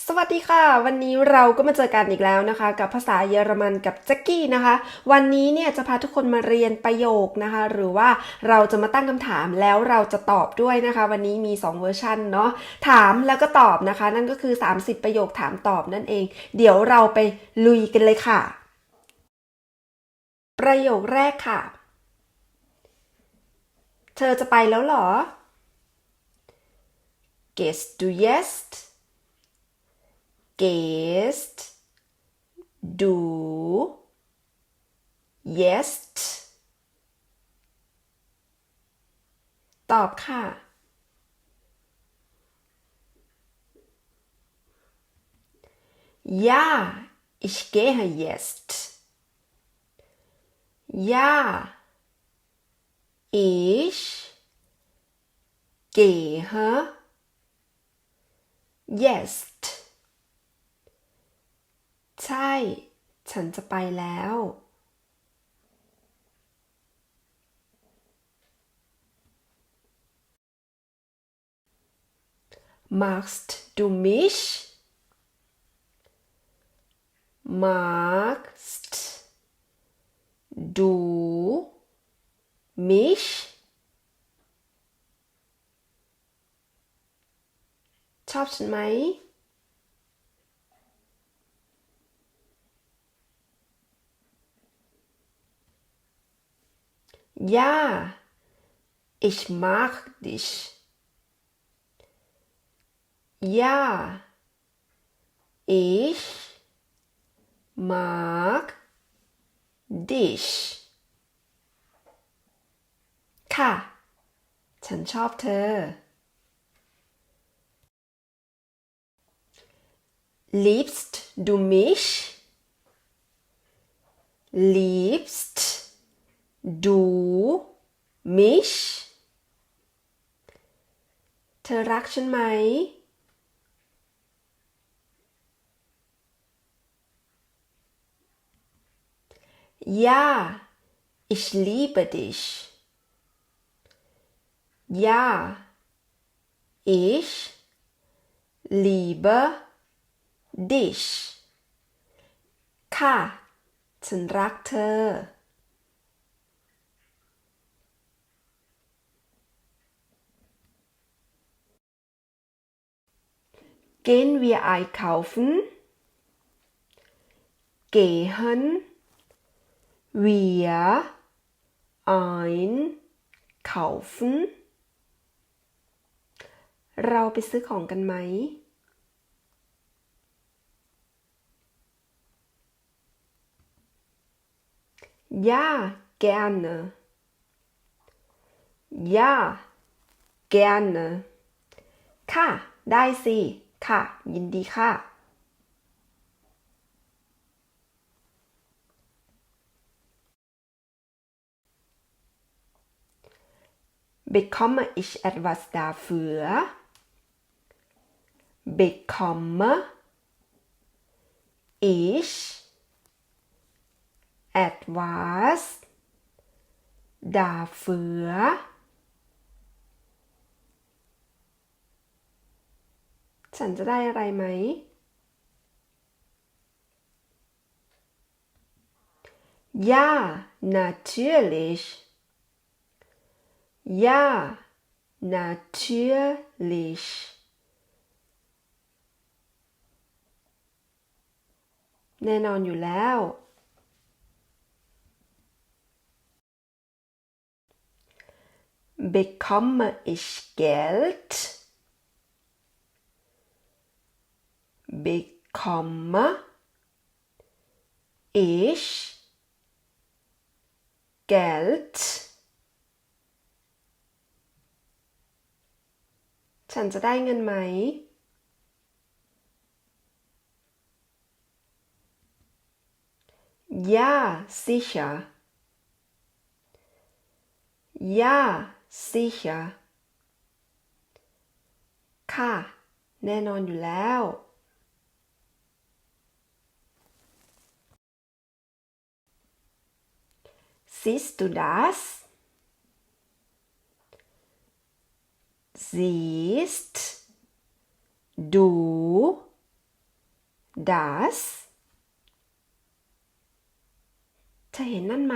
สวัสดีค่ะ วันนี้เราก็มาเจอกันอีกแล้วนะคะ กับภาษาเยอรมันกับแจ็กกี้นะคะ วันนี้เนี่ยจะพาทุกคนมาเรียนประโยคนะคะ หรือว่าเราจะมาตั้งคำถามแล้วเราจะตอบด้วยนะคะ วันนี้มี 2 เวอร์ชันเนาะถามแล้วก็ตอบนะคะ นั่นก็คือ 30 ประโยคถามตอบนั่นเอง เดี๋ยวเราไปลุยกันเลยค่ะ ประโยคแรกค่ะ เธอจะไปแล้วหรอ Gehst du jetzt? Gehst du jetzt ตอบค่ะ Ja, ich gehe jetzt. Ja, ich gehe jetzt ใ ช่ ฉันจะไปแล้ว Magst du mich? Magst du mich? ชอบฉันไหม Ja, ich mag dich. Ja, ich mag dich ค่ะ ฉันชอบเธอ Liebst du mich? Liebst du mich เธอรักฉันไหม Ja, ich liebe dich. Ja, ich liebe dich ค่ะ ฉันรักเธอ Gehen wir einkaufen? Gehen wir einkaufen? เราไปซื้อของกันไหม Ja, gerne. Ja, gerne. ค่ะ ได้สิ ค่ะ ยินดีค่ะ Bekomme ich etwas dafür? Bekomme ich etwas dafür? ฉันจะได้อะไรไหม Ja, natürlich. Ja, natürlich. แน่นอนอยู่แล้ว Bekomme ich Geld? Bekomme ich Geld? ฉันจะได้เงินไหม Ja, sicher. Ja, sicher. ค่ะ แน่นอนอยู่แล้ว Siehst du das? Siehst du das เธอเห็นนั่นไหม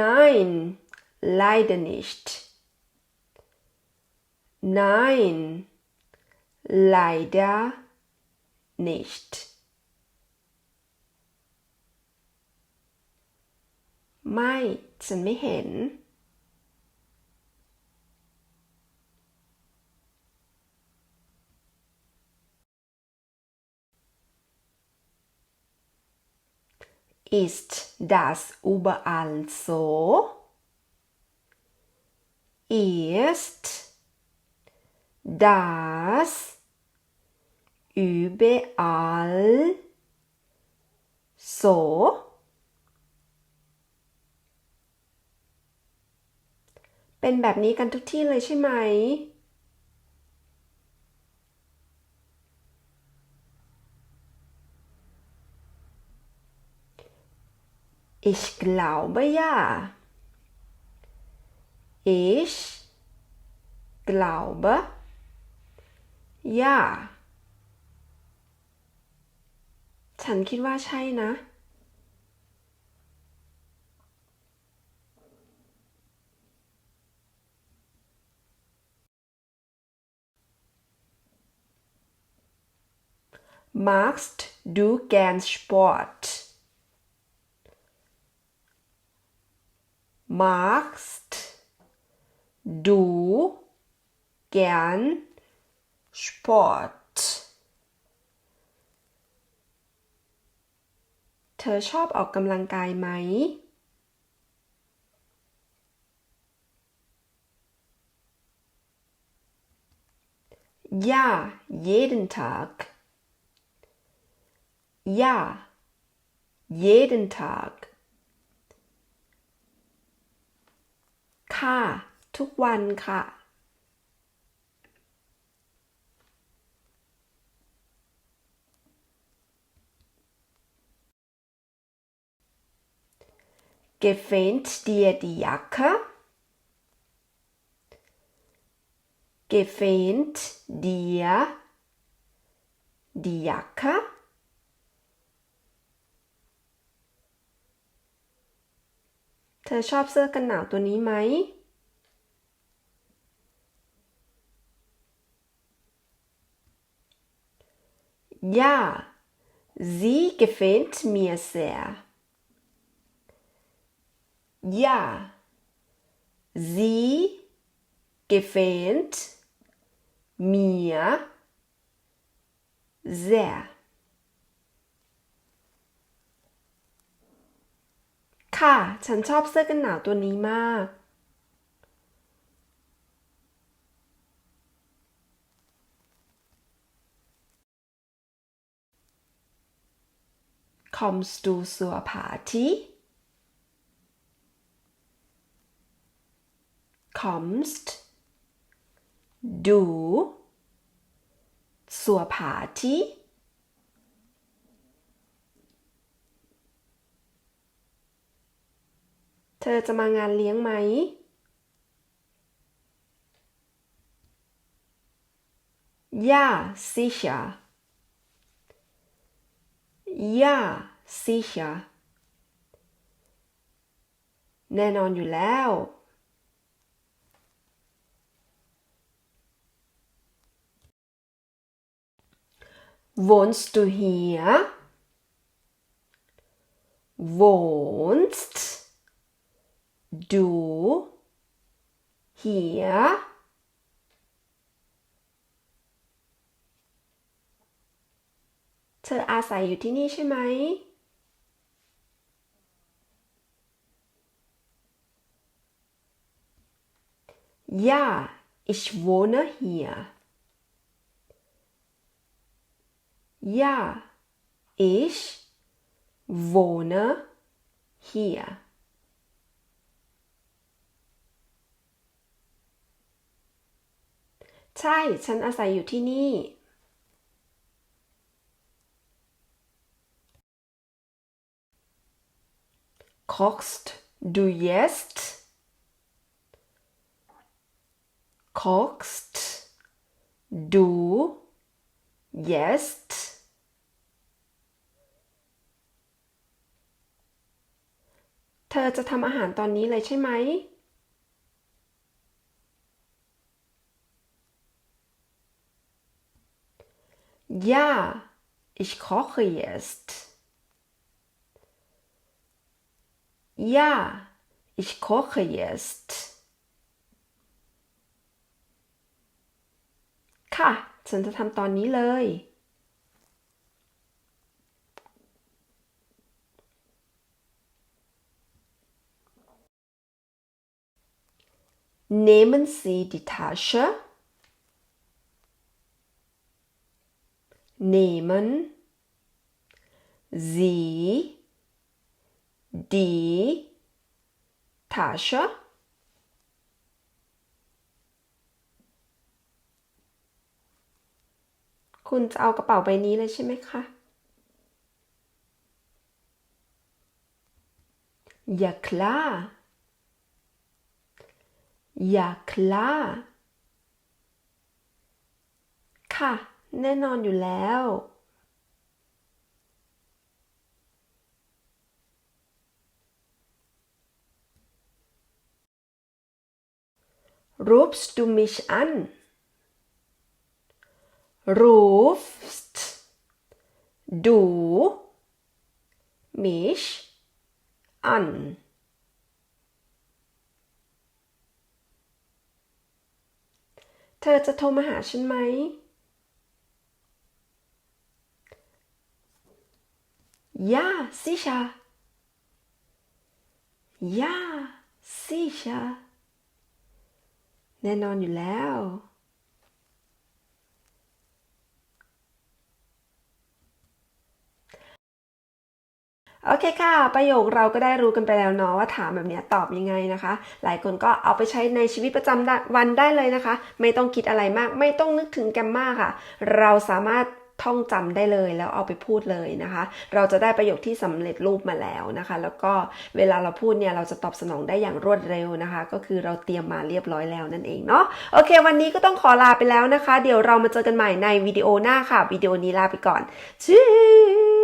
Nein, leider nicht. Nein, leider nicht. ไม่ ฉันไม่เห็น Ist das überall so? Ist das überall so? เป็นแบบนี้กันทุกที่เลยใช่ไหม Ich glaube ja. Ich glaube ja. ฉันคิดว่าใช่นะ Magst du gern Sport? Magst du gern Sport? เธอชอบออกกำลังกายไหม Ja, jeden Tag. Ja, jeden Tag. ค่ะ ทุกวันค่ะ Gefällt dir die Jacke? Gefällt dir die Jacke? Genau, ja, sie gefällt mir sehr. Ja, sie gefällt mir sehr. ค่ะฉันชอบเสื้อกันหนาวตัวนี้มาก Kommst du zur Party? Kommst du zur Party? เธอจะมางานเลี้ยงไหม Ja, sicher. Ja, sicher. แน่นอนอยู่แล้ว Wohnst du hier? Wohnst du hier? เธออาศัยอยู่ที่นี่ใช่ไหม Ja, ich wohne hier. Ja, ich wohne hier. ใช่ฉันอาศัยอยู่ที่นี่ Kochst du jetzt? kochst du jetzt เธอจะทำอาหารตอนนี้เลยใช่ไหม Ja, ich koche jetzt. Ja, ich koche jetzt. ค่ะ ฉันจะทำตอนนี้เลย Nehmen Sie die Tasche. Nehmen Sie die Tasche. คุณจะเอากระเป๋าใบนี้เลยใช่ไหมคะ Ja klar. Ja klar. ค่ะ แน่นอนอยู่แล้ว Rufst du mich an? Rufst du mich an? „ เธอจะโทรมาหาฉันไหม Ja, sicher. Ja, sicher. แน่นอนอยู่แล้ว โอเคค่ะ ประโยคเราก็ได้รู้กันไปแล้วเนาะว่าถามแบบนี้ตอบยังไงนะคะ หลายคนก็เอาไปใช้ในชีวิตประจำวันได้เลยนะคะ ไม่ต้องคิดอะไรมาก ไม่ต้องนึกถึงแกมมาค่ะ เราสามารถท่องจำได้เลยแล้วเอาไปพูดเลยนะคะ เราจะได้ประโยคที่สำเร็จรูปมาแล้วนะคะ แล้วก็เวลาเราพูดเนี่ยเราจะตอบสนองได้อย่างรวดเร็วนะคะ ก็คือเราเตรียมมาเรียบร้อยแล้วนั่นเองเนาะโอเค วันนี้ก็ต้องขอลาไปแล้วนะคะ เดี๋ยวเรามาเจอกันใหม่ในวิดีโอหน้าค่ะวิดีโอนี้ลาไปก่อนชื่อ